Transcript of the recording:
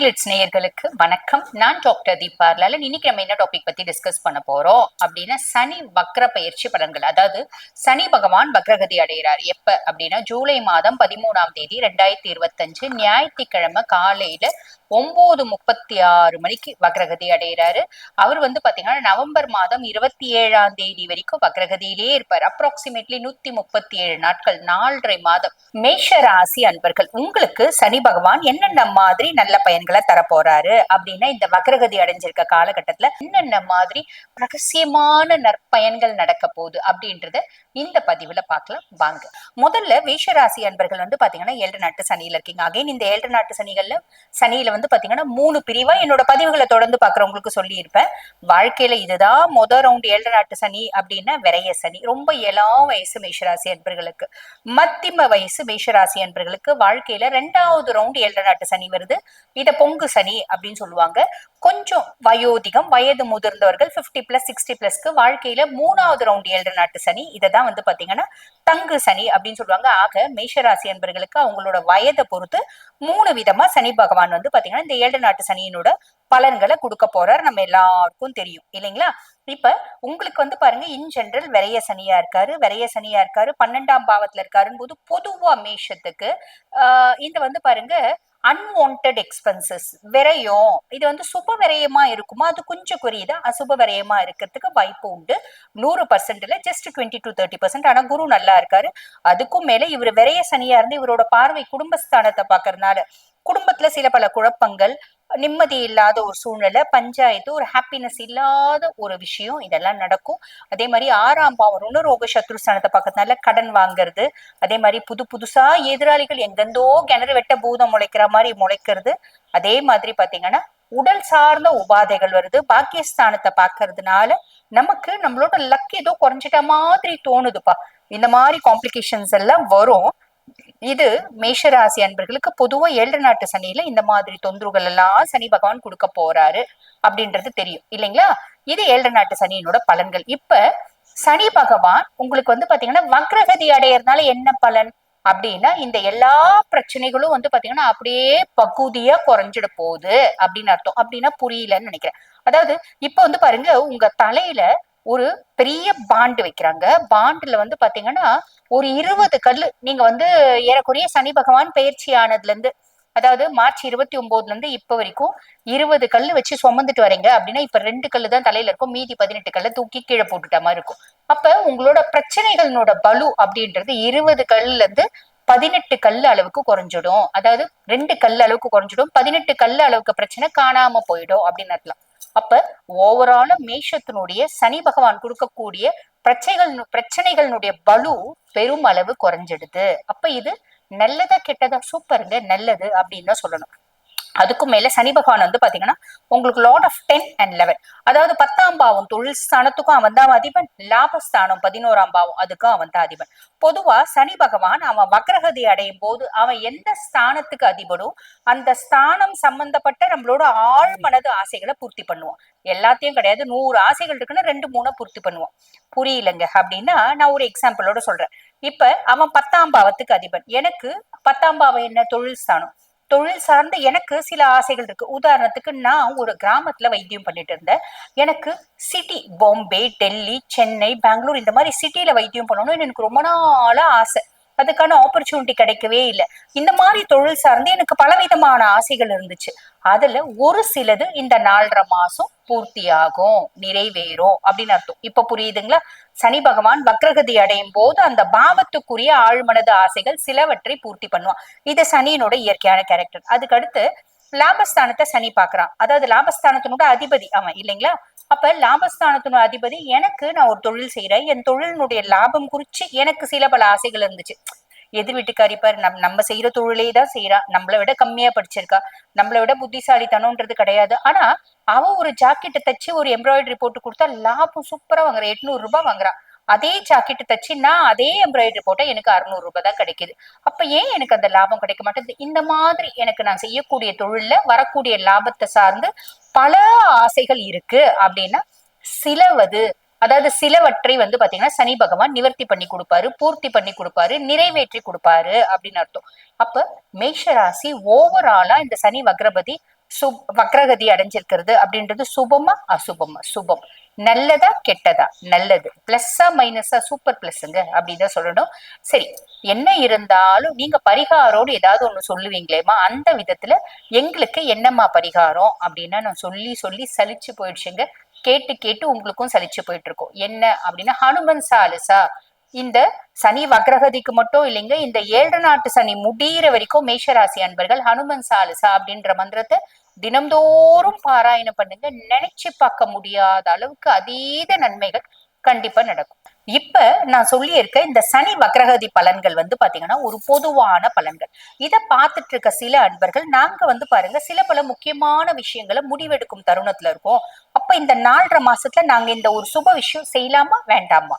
Glitz நேயர்களுக்கு வணக்கம். நான் டாக்டர் தீபா லாலன் இன்னைக்கு நம்ம என்ன டாபிக் பத்தி டிஸ்கஸ் பண்ண போறோம்? அப்படின்னா சனி வக்ர பயிற்சி பலன்கள். அதாவது சனி பகவான் வக்ரகதி அடைகிறார். எப்ப? அப்படின்னா ஜூலை மாதம் பதிமூணாம் தேதி ரெண்டாயிரத்தி இருபத்தஞ்சு ஞாயிற்றுக்கிழமை காலையில ஒன்பது முப்பத்தி ஆறு மணிக்கு வக்ரகதி அடைகிறாரு. அவர் வந்து பாத்தீங்கன்னா நவம்பர் மாதம் இருபத்தி ஏழாம் தேதி வரைக்கும் வக்ரகதியிலே இருப்பார். அப்ராக்சிமேட்லி நூத்தி முப்பத்தி ஏழு நாட்கள் நாலரை மாதம். மேஷ ராசி அன்பர்கள் உங்களுக்கு சனி பகவான் என்னென்ன மாதிரி நல்ல பயன்கள் பலன்களை தரப்போறாரு அப்படின்னா இந்த வக்ரகதி அடைஞ்சிருக்க காலகட்டத்துல என்னென்ன மாதிரி ரகசியமான நற்பயன்கள் நடக்க போகுது அப்படின்றத இந்த பதிவுல பார்க்கலாம். வாங்க. முதல்ல மேஷராசி அன்பர்கள் வந்து பாத்தீங்கன்னா ஏழு நாட்டு சனியில இருக்கீங்க. அகைன் இந்த ஏழு நாட்டு சனிகள்ல சனியில வந்து பாத்தீங்கன்னா மூணு பிரிவா என்னோட பதிவுகளை தொடர்ந்து பாக்குறவங்களுக்கு சொல்லி இருப்பேன் வாழ்க்கையில இதுதான் முத ரவுண்ட் ஏழு நாட்டு சனி அப்படின்னா விரைய சனி. ரொம்ப இளம் வயசு மேஷராசி அன்பர்களுக்கு. மத்திம வயசு மேஷராசி அன்பர்களுக்கு வாழ்க்கையில ரெண்டாவது ரவுண்ட் ஏழு நாட்டு சனி வருது. இதை பொங்கு சனி அப்படின்னு சொல்லுவாங்க. கொஞ்சம் வயோதிகம் வயது முதிர்ந்தவர்கள் பிப்டி பிளஸ் சிக்ஸ்டி பிளஸ்க்கு வாழ்க்கையில மூணாவது ரவுண்ட் ஏழு நாட்டு சனி. இதை தான் வந்து பாத்தீங்கன்னா தங்கு சனி அப்படின்னு சொல்லுவாங்க. ஆக மேஷராசி என்பர்களுக்கு அவங்களோட வயதை பொறுத்து மூணு விதமா சனி பகவான் வந்து பாத்தீங்கன்னா இந்த ஏழு நாட்டு சனியினோட பலன்களை கொடுக்க போறாரு. நம்ம எல்லாருக்கும் தெரியும். இல்லைங்களா? இப்ப உங்களுக்கு வந்து பாருங்க இன் ஜென்ரல் விரைய சனியா இருக்காரு விரைய சனியா இருக்காரு பன்னெண்டாம் பாவத்துல இருக்காருன்னு போது பொதுவா மேஷத்துக்கு ஆஹ் இந்த வந்து பாருங்க அன்வான்ட் எக்ஸ்பென்சஸ் விரையும். இது வந்து சுப விரயமா இருக்குமா? அது கொஞ்சம் குறையுதா? அசுப விரயமா இருக்கிறதுக்கு வாய்ப்பு உண்டு. நூறு பர்சன்ட்ல just twenty to thirty percent ஆனா குரு நல்லா இருக்காரு. அதுக்கும் மேல இவர் விரைய சனியா இருந்து இவரோட பார்வை குடும்பஸ்தானத்தை பாக்குறதுனால குடும்பத்துல சில பல குழப்பங்கள் நிம்மதி இல்லாத ஒரு சூழ்நிலை பஞ்சாயத்து ஒரு ஹாப்பினஸ் இல்லாத ஒரு விஷயம் இதெல்லாம் நடக்கும். அதே மாதிரி ஆறாம் பாவம் ருணரோக சத்ருஸ்தானத்தை பார்க்கறதுனால கடன் வாங்குறது அதே மாதிரி புது புதுசா எதிராளிகள் எங்கெந்தோ கிணறு வெட்ட பூதம் முளைக்கிற மாதிரி முளைக்கிறது அதே மாதிரி பாத்தீங்கன்னா உடல் சார்ந்த உபாதைகள் வருது பாக்கியஸ்தானத்தை பாக்குறதுனால நமக்கு நம்மளோட லக் ஏதோ குறைஞ்சிட்ட மாதிரி தோணுதுப்பா. இந்த மாதிரி காம்ப்ளிகேஷன்ஸ் எல்லாம் வரும். இது மேஷராசி அன்பர்களுக்கு பொதுவா ஏழு நாட்டு சனியில இந்த மாதிரி தொந்தரவுகள் எல்லாம் சனி பகவான் கொடுக்க போறாரு அப்படின்றது தெரியும். இல்லைங்களா? இது ஏழு நாட்டு சனியினோட பலன்கள். இப்ப சனி பகவான் உங்களுக்கு வந்து பாத்தீங்கன்னா வக்ரகதி அடையறதுனால என்ன பலன்? அப்படின்னா இந்த எல்லா பிரச்சனைகளும் வந்து பாத்தீங்கன்னா அப்படியே பகுதியா குறைஞ்சிட போகுது அப்படின்னு அர்த்தம். அப்படின்னா புரியலன்னு நினைக்கிறேன். அதாவது இப்ப வந்து பாருங்க உங்க தலையில ஒரு பெரிய பாண்டு வைக்கிறாங்க. பாண்டுல வந்து பாத்தீங்கன்னா ஒரு இருபது கல்லு நீங்க வந்து ஏறக்குறைய சனி பகவான் பயிற்சி ஆனதுல இருந்து அதாவது மார்ச் இருபத்தி ஒன்பதுல இருந்து இப்ப வரைக்கும் இருபது கல்லு வச்சு சுமந்துட்டு வரீங்க அப்படின்னா இப்ப ரெண்டு கல்லு தான் தலையில இருக்கும். மீதி பதினெட்டு கல்ல தூக்கி கீழே போட்டுட்ட மாதிரி இருக்கும். அப்ப உங்களோட பிரச்சனைகளோட பலு அப்படின்றது இருபது கல்லுல இருந்து பதினெட்டு கல் அளவுக்கு குறைஞ்சிடும். அதாவது ரெண்டு கல் அளவுக்கு குறைஞ்சிடும். பதினெட்டு கல் அளவுக்கு பிரச்சனை காணாம போயிடும் அப்படின்னு அர்த்தம். அப்ப ஓவரால மேஷத்தினுடைய சனி பகவான் கொடுக்கக்கூடிய பிரச்சனைகள் பிரச்சனைகளினுடைய பலு பெரும் அளவு குறைஞ்சிடுது. அப்ப இது நல்லதா கெட்டதா? சூப்பருங்க. நல்லது அப்படின்னு தான் சொல்லணும். அதுக்கும் மேல சனி பகவான் வந்து பாத்தீங்கன்னா உங்களுக்கு lord of ten and eleven அதாவது பத்தாம் பாவம் தொழில் ஸ்தானத்துக்கும் அவன் தான் அதிபன். லாபஸ்தானம் பதினோராம் பாவம் அதுக்கும் அவன் தான் அதிபன். பொதுவா சனி பகவான் அவன் வக்ரகதி அடையும் போது அவன் எந்த ஸ்தானத்துக்கு அதிபனும் அந்த ஸ்தானம் சம்பந்தப்பட்ட நம்மளோட ஆழ்மனது ஆசைகளை பூர்த்தி பண்ணுவான். எல்லாத்தையும் கிடையாது நூறு ஆசைகள் இருக்குன்னு ரெண்டு மூணு பூர்த்தி பண்ணுவான். புரியலங்க. அப்படின்னா நான் ஒரு எக்ஸாம்பிளோட சொல்றேன். இப்ப அவன் பத்தாம் பாவத்துக்கு அதிபன். எனக்கு பத்தாம் பாவம் என்ன? தொழில் ஸ்தானம். தொழில் சார்ந்து எனக்கு சில ஆசைகள் இருக்கு. உதாரணத்துக்கு நான் ஒரு கிராமத்துல வைத்தியம் பண்ணிட்டு இருந்தேன். எனக்கு சிட்டி பாம்பே டெல்லி சென்னை பெங்களூர் இந்த மாதிரி சிட்டில வைத்தியம் பண்ணணும்னு எனக்கு ரொம்ப நாளா ஆசை. அதுக்கான ஆப்பர்ச்சுனிட்டி கிடைக்கவே இல்லை. இந்த மாதிரி தொழில் சார்ந்து எனக்கு பலவிதமான ஆசைகள் இருந்துச்சு. அதுல ஒரு சிலது இந்த நாலரை மாசம் பூர்த்தியாகும் நிறைவேறும் அப்படின்னு அர்த்தம். இப்ப புரியுதுங்களா? சனி பகவான் வக்ரகதி அடையும் போது அந்த பாவத்துக்குரிய ஆழ்மனது ஆசைகள் சிலவற்றை பூர்த்தி பண்ணுவான். இது சனியினோட இயற்கையான கேரக்டர் அதுக்கு அடுத்து லாபஸ்தானத்தை சனி பாக்குறான் அதாவது லாபஸ்தானத்தினோட அதிபதி. அவன் இல்லைங்களா? அப்ப லாபஸ்தானத்தினுடைய அதிபதி எனக்கு நான் ஒரு தொழில் செய்யறேன் என் தொழிலினுடைய லாபம் குறிச்சு எனக்கு சில பல ஆசைகள் இருந்துச்சு. எதிர் வீட்டுக்காரி பாரு நம் நம்ம செய்யற தொழிலே தான் செய்யறா நம்மளை விட கம்மியா படிச்சிருக்கா. நம்மளை விட புத்திசாலித்தனம்ன்றது கிடையாது. ஆனா அவ ஒரு ஜாக்கெட்டை தச்சு ஒரு எம்ப்ராய்டரி போட்டு கொடுத்தா லாபம் சூப்பரா வாங்குறா. எட்நூறு ரூபாய் வாங்குறான் அதே ஜாக்கெட் தச்சு நான் அதே எம்ப்ராய்டரி போட்டால் எனக்கு அறுநூறு ரூபாய் தான் கிடைக்குது. அப்ப ஏன் எனக்கு அந்த லாபம் கிடைக்க மாட்டேங்குது? இந்த மாதிரி எனக்கு நான் செய்யக்கூடிய தொழில்ல வரக்கூடிய லாபத்தை சார்ந்து பல ஆசைகள் இருக்கு அப்படின்னா சிலவது அதாவது சிலவற்றை வந்து பாத்தீங்கன்னா சனி பகவான் நிவர்த்தி பண்ணி கொடுப்பாரு பூர்த்தி பண்ணி கொடுப்பாரு நிறைவேற்றி கொடுப்பாரு அப்படின்னு அர்த்தம். அப்ப மேஷராசி ஓவராலா இந்த சனி வக்ரபதி சுப் வக்ரகதி அடைஞ்சிருக்கிறது அப்படின்றது சுபமா அசுபமா? சுபம். நல்லதா கெட்டதா? நல்லது. பிளஸ்ஸா மைனஸா சூப்பர் பிளஸ்ங்க அப்படிதான் சொல்லணும். சரி என்ன இருந்தாலும் நீங்க பரிகாரோடு ஏதாவது ஒண்ணு சொல்லுவீங்களேமா அந்த விதத்துல எங்களுக்கு என்னம்மா பரிகாரம் அப்படின்னா நான் சொல்லி சொல்லி சலிச்சு போயிடுச்சுங்க. கேட்டு கேட்டு உங்களுக்கும் சலிச்சு போயிட்டு இருக்கோம் என்ன அப்படின்னா ஹனுமன் சாலிசா இந்த சனி வக்ரகதிக்கு மட்டும் இல்லைங்க இந்த ஏழு நாட்டு சனி முடியிற வரைக்கும் மேஷராசி அன்பர்கள் ஹனுமன் சாலிசா அப்படின்ற மந்திரத்தை தினம்தோறும் பாராயணம் பண்ணுங்க. நினைச்சு பார்க்க முடியாத அளவுக்கு அதீத நன்மைகள் கண்டிப்பா நடக்கும். இப்ப நான் சொல்லியிருக்க இந்த சனி வக்ரகதி பலன்கள் வந்து பாத்தீங்கன்னா ஒரு பொதுவான பலன்கள். இதை பார்த்துட்டு இருக்க சில அன்பர்கள் நாங்க வந்து பாருங்க சில பல முக்கியமான விஷயங்களை முடிவெடுக்கும் தருணத்துல இருக்கோம். அப்ப இந்த நாலரை மாசத்துல நாங்க இந்த ஒரு சுப விஷயம் செய்யலாமா? வேண்டாமா?